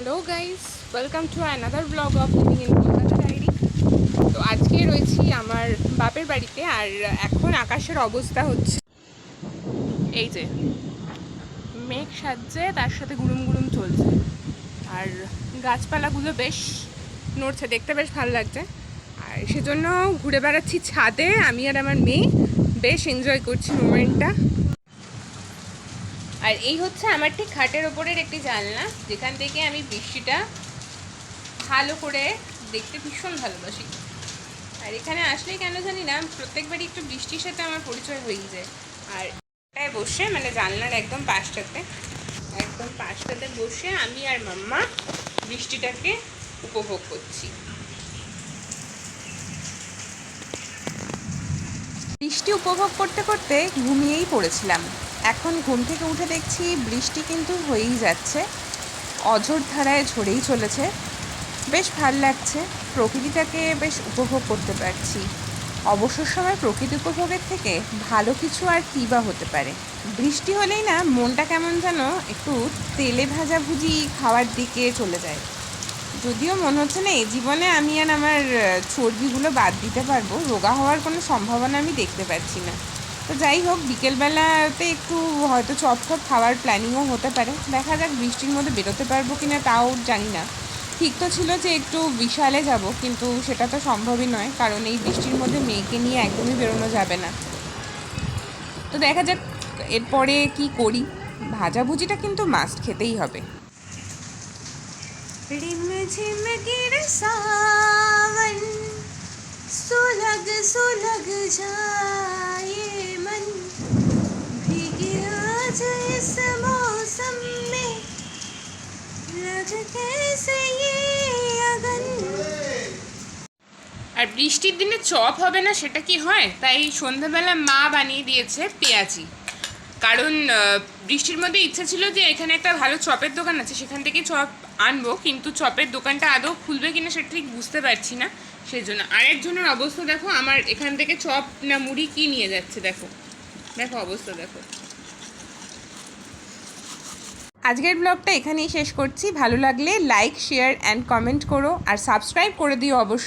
Hello guys welcome to another blog of living in Kolkata diary তো আজকে রয়েছি আমার বাপের বাড়িতে, আর এখন আকাশের অবস্থা হচ্ছে এই যে। মেঘ সাজছে, তার সাথে গুড়ুম গুড়ুম চলছে। আর গাছপালাগুলো বেশ নড়ছে, দেখতে বেশ ভালো লাগছে। আর সেজন্য ঘুরে বেড়াচ্ছি ছাদে। আমি আর আমার মেয়ে বেশ এনজয় করছি মোমেন্টটা আর এই হচ্ছে আমার ঠিক খাটের ওপরের একটি জানলা, যেখান থেকে আমি বৃষ্টিটা ভালো করে দেখতে ভীষণ ভালোবাসি। আর এখানে আসলে কেন জানি না, প্রত্যেকবারই একটু বৃষ্টির সাথে আমার পরিচয় হয়েই যায়। আর এটায় বসে মানে জানলার একদম পাশটাতে একদম পাশটাতে বসে আমি আর মাম্মা বৃষ্টিটাকে উপভোগ করছি। বৃষ্টি উপভোগ করতে করতে ঘুমিয়েই পড়েছিলাম। এখন ঘুম থেকে উঠে দেখছি বৃষ্টি কিন্তু হয়েই যাচ্ছে। অঝোর ধারায় ঝরেই চলেছে। বেশ ভালো লাগছে। প্রকৃতিটাকে বেশ উপভোগ করতে পারছি। অবসর সময় প্রকৃতি উপভোগের থেকে ভালো কিছু আর কী বা হতে পারে? বৃষ্টি হলেই না, মনটা কেমন যেন একটু তেলে ভাজা ভুজি খাওয়ার দিকে চলে যায়। যদিও মনে হচ্ছে না এই জীবনে আমি আর আমার চর্বিগুলো বাদ দিতে পারব। রোগা হওয়ার কোনো সম্ভাবনা আমি দেখতে পাচ্ছি না। তো যাই হোক, বিকেলবেলাতে একটু হয়তো চপ খাওয়ার প্ল্যানিংও হতে পারে। দেখা যাক বৃষ্টির মধ্যে বেরোতে পারব কি না তাও জানি না। ঠিক তো ছিল যে একটু বিশালে যাব, কিন্তু সেটা তো সম্ভবই নয়, কারণ এই বৃষ্টির মধ্যে মেয়েকে নিয়ে একদমই বেরোনো যাবে না। তো দেখা যাক এরপরে কি করি। ভাজাভুজিটা কিন্তু মাস্ট খেতেই হবে। সুলগ সুলগ আর বৃষ্টির দিনে চপ হবে না, সেটা কি হয়? তাই সন্ধ্যাবেলা মা বানিয়ে দিয়েছে পেঁয়াজি। কারণ বৃষ্টির মধ্যে ইচ্ছা ছিল যে এখানে একটা ভালো চপের দোকান আছে, সেখান থেকে চপ আনব, কিন্তু চপের দোকানটা আদৌ খুলবে কিনা সেটা ঠিক বুঝতে পারছি না সেই জন্য আরেকজনের অবস্থা দেখো, আমার এখান থেকে চপ না মুড়ি কি নিয়ে যাচ্ছে, দেখো। দেখো অবস্থা, দেখো। আজকের ব্লগটা এখানেই শেষ করছি। ভালো লাগলে লাইক শেয়ার অ্যান্ড কমেন্ট করো। আর সাবস্ক্রাইব করে দিও অবশ্যই।